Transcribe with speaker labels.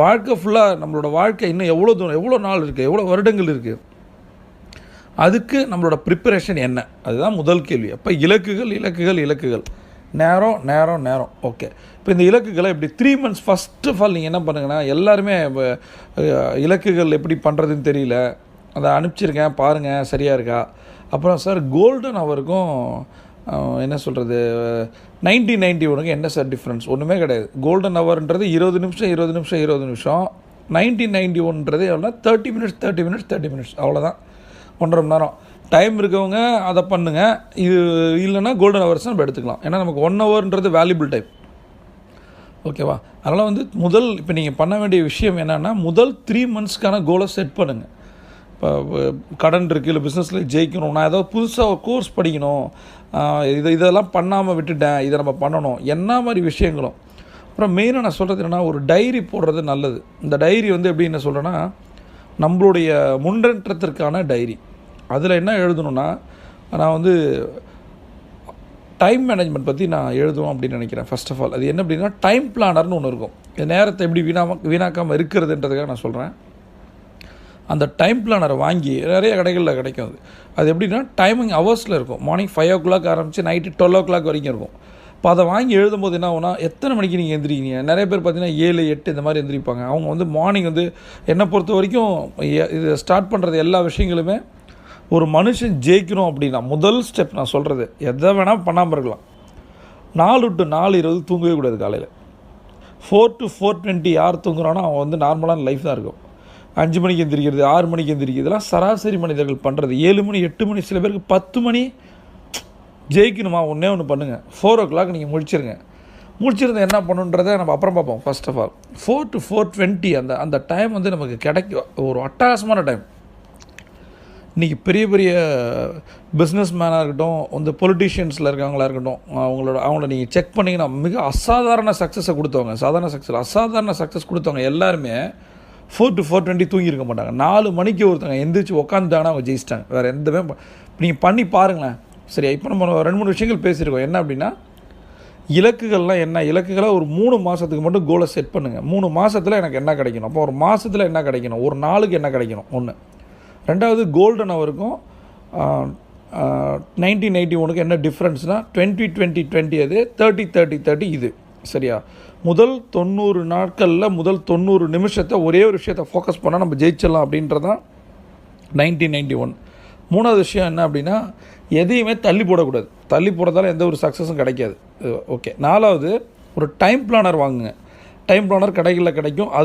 Speaker 1: வாழ்க்கை ஃபுல்லாக நம்மளோட வாழ்க்கை இன்னும் எவ்வளோ தூரம் எவ்வளோ நாள் இருக்குது எவ்வளோ வருடங்கள் இருக்குது அதுக்கு நம்மளோட ப்ரிப்பரேஷன் என்ன? அதுதான் முதல் கேள்வி. அப்போ இலக்குகள் இலக்குகள் இலக்குகள். நேரம் நேரம் நேரம். ஓகே இப்போ இந்த இலக்குகளை இப்படி three months first of all நீங்கள் என்ன பண்ணுங்கன்னா எல்லாருமே இலக்குகள் எப்படி பண்ணுறதுன்னு தெரியல. அதை அனுப்பிச்சிருக்கேன் பாருங்கள் சரியாக இருக்கா? அப்புறம் சார் கோல்டன் அவருக்கும் என்ன சொல்கிறது நைன்டீன் நைன்டி ஒனுக்கு என்ன சார் டிஃப்ரென்ஸ் ஒன்றுமே கிடையாது. கோல்டன் ஹவர்ன்றது இருபது நிமிஷம் இருபது நிமிஷம் இருபது நிமிஷம். நைன்டீன் நைன்டி ஒன்றது எவ்வளோனா thirty minutes thirty minutes thirty minutes அவ்வளோதான் ஒன்றரை மணி நேரம். டைம் இருக்கவங்க அதை பண்ணுங்கள் இது இல்லைன்னா கோல்டன் ஹவர்ஸ் நம்ம எடுத்துக்கலாம். ஏன்னா நமக்கு ஒன் ஹவர்ன்றது வேல்யூபிள் டைம் ஓகேவா அதனால் வந்து முதல் இப்போ நீங்கள் பண்ண வேண்டிய விஷயம் என்னென்னா முதல் த்ரீ மந்த்ஸ்க்கான கோலை செட் பண்ணுங்கள் கடன் இருக்குது இல்லை பிஸ்னஸில் ஜெயிக்கணும். நான் ஏதாவது புதுசாக கோர்ஸ் படிக்கணும். இதை இதெல்லாம் பண்ணாமல் விட்டுட்டேன். இதை நம்ம பண்ணணும். என்ன மாதிரி விஷயங்களும். அப்புறம் மெயினாக நான் சொல்கிறது என்னென்னா ஒரு டைரி போடுறது நல்லது. இந்த டைரி வந்து எப்படி என்ன சொல்கிறேன்னா நம்மளுடைய முன்னேற்றத்திற்கான டைரி அதில் என்ன எழுதணும்னா நான் வந்து டைம் மேனேஜ்மெண்ட் பற்றி நான் எழுதுவோம் அப்படின்னு நினைக்கிறேன் ஃபர்ஸ்ட் ஆஃப் ஆல் அது என்ன அப்படின்னா டைம் பிளானர்னு ஒன்று இருக்கும். இந்த நேரத்தை எப்படி வீணாம வீணாக்காமல் இருக்கிறதுன்றதுக்காக நான் சொல்கிறேன் அந்த டைம் பிளானரை வாங்கி நிறைய கடைகளில் கிடைக்கும் அது. அது எப்படின்னா டைமிங் ஹவர்ஸில் இருக்கும். மார்னிங் ஃபைவ் ஓ கிளாக் ஆரம்பித்து நைட்டு டுவெல் ஓ கிளாக் வரைக்கும் இருக்கும். இப்போ அதை வாங்கி எழுதும்போது என்ன ஆகும்னா எத்தனை மணிக்கு நீங்கள் எந்திரிக்கீங்க நிறைய பேர் பார்த்தீங்கன்னா ஏழு எட்டு இந்த மாதிரி எந்திரிப்பாங்க. அவங்க வந்து மார்னிங் வந்து என்னை பொறுத்த வரைக்கும் இது ஸ்டார்ட் பண்ணுறது எல்லா விஷயங்களுமே ஒரு மனுஷன் ஜெயிக்கணும் அப்படின்னா முதல் ஸ்டெப் நான் சொல்கிறது எதை வேணால் பண்ணாமல் இருக்கலாம். நாலு டு நாலு இருபது தூங்கவே கூடாது காலையில். ஃபோர் டு ஃபோர் டுவெண்ட்டி யார் தூங்குறானோ அவன் வந்து நார்மலான லைஃப் தான் இருக்கும். அஞ்சு மணிக்கு எந்திரிக்கிறது ஆறு மணிக்கு எந்திரிக்கிறது இதெல்லாம் சராசரி மனிதர்கள் பண்ணுறது ஏழு மணி எட்டு மணி சில பேருக்கு பத்து மணி ஜெயிக்கணுமா? ஒன்றே ஒன்று பண்ணுங்கள் ஃபோர் ஓ கிளாக் நீங்கள் முடிச்சிருங்க முடிச்சிருந்தா என்ன பண்ணுன்றதை நம்ம அப்புறம் பார்ப்போம் first of all four to four twenty அந்த அந்த டைம் வந்து நமக்கு கிடைக்கும் ஒரு அட்டகாசமான டைம் இன்றைக்கி பெரிய பெரிய பிஸ்னஸ் மேனாக இருக்கட்டும் இந்த பொலிட்டீஷியன்ஸில் இருக்கவங்களா இருக்கட்டும் அவங்களோட அவங்கள நீங்கள் செக் பண்ணிங்கன்னா மிக அசாதாரண சக்ஸஸை கொடுத்தவங்க சாதாரண சக்ஸஸ் அசாதாரண சக்ஸஸ் கொடுத்தவங்க எல்லாருமே ஃபோர் டு ஃபோர் டுவெண்ட்டி தூங்கியிருக்க மாட்டாங்க. நாலு மணிக்கு ஒருத்தவங்க எந்திரிச்சு உட்காந்துட்டாங்கன்னா அவங்க ஜெயிச்சிட்டாங்க. வேறு எந்தமே நீங்கள் பண்ணி பாருங்களேன். சரி இப்போ நம்ம ரெண்டு மூணு விஷயங்கள் பேசியிருக்கோம். என்ன அப்படின்னா இலக்குகள்லாம் என்ன? இலக்குகளாக ஒரு மூணு மாதத்துக்கு மட்டும் கோலை செட் பண்ணுங்கள் மூணு மாதத்தில் எனக்கு என்ன கிடைக்கணும்? அப்போ ஒரு மாதத்தில் என்ன கிடைக்கணும்? ஒரு நாளுக்கு என்ன கிடைக்கணும்? ஒன்று ரெண்டாவது கோல்டன் அவருக்கும் நைன்டீன் எயிட்டி ஒனுக்கு என்ன டிஃப்ரென்ஸ்னால் டுவெண்ட்டி டுவெண்ட்டி டுவெண்ட்டி அது தேர்ட்டி தேர்ட்டி தேர்ட்டி இது. சரியா? முதல் தொண்ணூறு நாட்களில் முதல் தொண்ணூறு நிமிஷத்தை ஒரே ஒரு விஷயத்தை ஃபோக்கஸ் பண்ணால் நம்ம ஜெயிச்சிடலாம் அப்படின்றதான் நைன்டீன் நைன்டி ஒன் மூணாவது விஷயம் என்ன அப்படின்னா எதையுமே தள்ளி போடக்கூடாது. தள்ளி போடுறதால எந்த ஒரு சக்ஸஸும் கிடைக்காது. ஓகே. நாலாவது ஒரு டைம் பிளானர் வாங்குங்க. டைம் பிளானர் கடைகளில் கிடைக்கும். அது